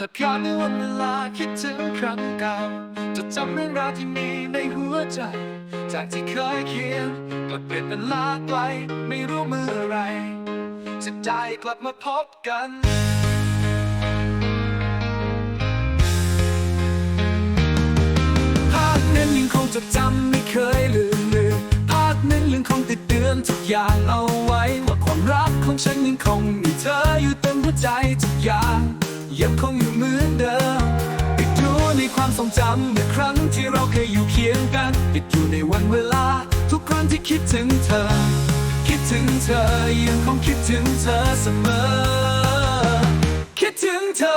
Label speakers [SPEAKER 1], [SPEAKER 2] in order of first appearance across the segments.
[SPEAKER 1] หากย้อนในวันเวลาคิดถึงครั้งเก่าจะจำเรื่องราวที่มีในหัวใจ จากที่เคยเขียนกลับเปลี่ยนเป็นลาไกลไม่รู้เมื่อไร จะได้กลับมาพบกันภาพนั้นยังคงจดจำไม่เคยลืมเลือนภาพนั้นยังคงติดเตือนทุกอย่างเอาไว้ ว่าความรักของฉันยังคงมีเธออยู่เต็มหัวใจทุกอย่าง ยังคงอยู่เหมือนเดิมติดอยู่ในความทรงจำเมื่อครั้งที่เราเคยอยู่เคียงกันติดอยู่ในวันเวลา ทุกครั้งที่คิดถึงเธอ คิดถึงเธอยังคงคิดถึงเธอเสมอ คิดถึงเธอ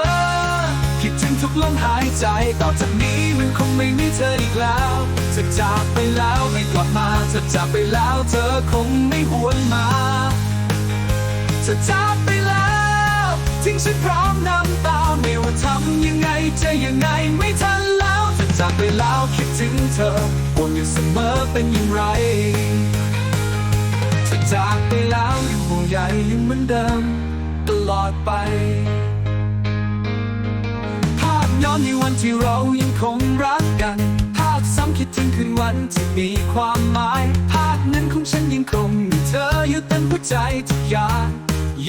[SPEAKER 1] คิดถึงทุกลมหายใจต่อจากนี้มันคงไม่มีเธออีกแล้วเธอจากไปแล้วไม่กลับมาเธอจากไปแล้วเธอคงไม่หวนมาเธอจากไปแล้วทิ้งฉันพร้อมน้ำำยังไงจะยังไงไม่ทันแล้วจากไปแล้วคิดถึงเธอห่วงอยู่เสมอเป็นอย่างไรเธอจากไปแล้วยังห่วงใยยังเหมือนเดิม ตลอดไป ภาพย้อนในวันที่เรายังคงรักกัน ภาพซ้ำคิดถึงคืนวันที่มีความหมาย ภาพนั้นของฉันยังคงมีเธออยู่เต็มหัวใจทุกอย่าง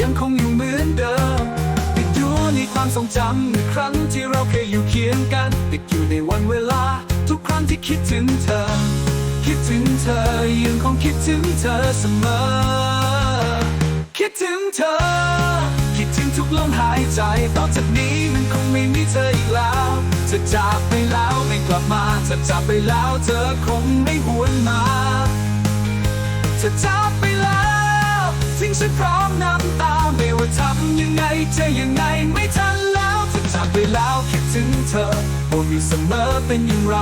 [SPEAKER 1] ยังคงอยู่เหมือนเดิม ความทรงจำเมื่อครั้งที่เราเคยอยู่เคียงกันติดอยู่ในวันเวลา ทุกครั้งที่คิดถึงเธอ คิดถึงเธอยังคงคิดถึงเธอเสมอ คิดถึงเธอ คิดถึงทุกลมหายใจต่อจากนี้มันคงไม่มีเธออีกแล้วเธอจากไปแล้วไม่กลับมาเธอจากไปแล้วเธอคงไม่หวนมาเธอจากไปแล้วทิ้งฉันพร้อมน้ำตาไม่ว่าทำยังไงจะยังไง แล้วคิดถึงเธอห่วงอยู่เสมอเป็นอย่างไร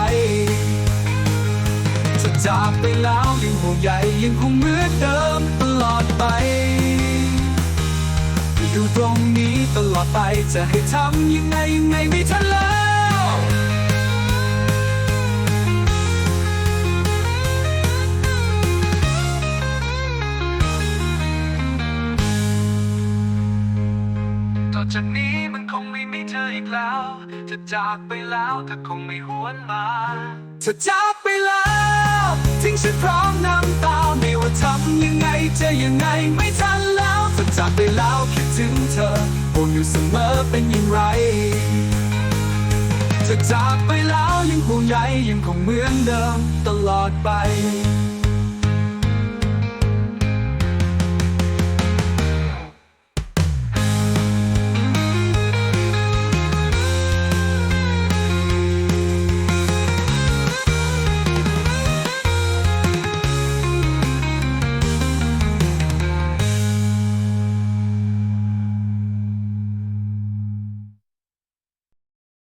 [SPEAKER 1] เธอจากไปแล้วยังห่วงใยยังคงเหมือนเดิมตลอดไป อยู่ตรงนี้ตลอดไปจะให้ทำยังไงยังไงไม่ทันแล้วต่อจากนี้ คงไม่มีเธออีกแล้ว จะจากไปแล้วเธอคงไม่หวนมาเธอจากไปแล้วทิ้งฉันพร้อมน้ำตาไม่ว่าทำยังไงจะยังไงไม่ทันแล้วเธอจากไปแล้วคิดถึงเธอห่วงอยู่เสมอเป็นอย่างไรเธอจากไปแล้วยังห่วงใยยังคงเหมือนเดิมตลอดไป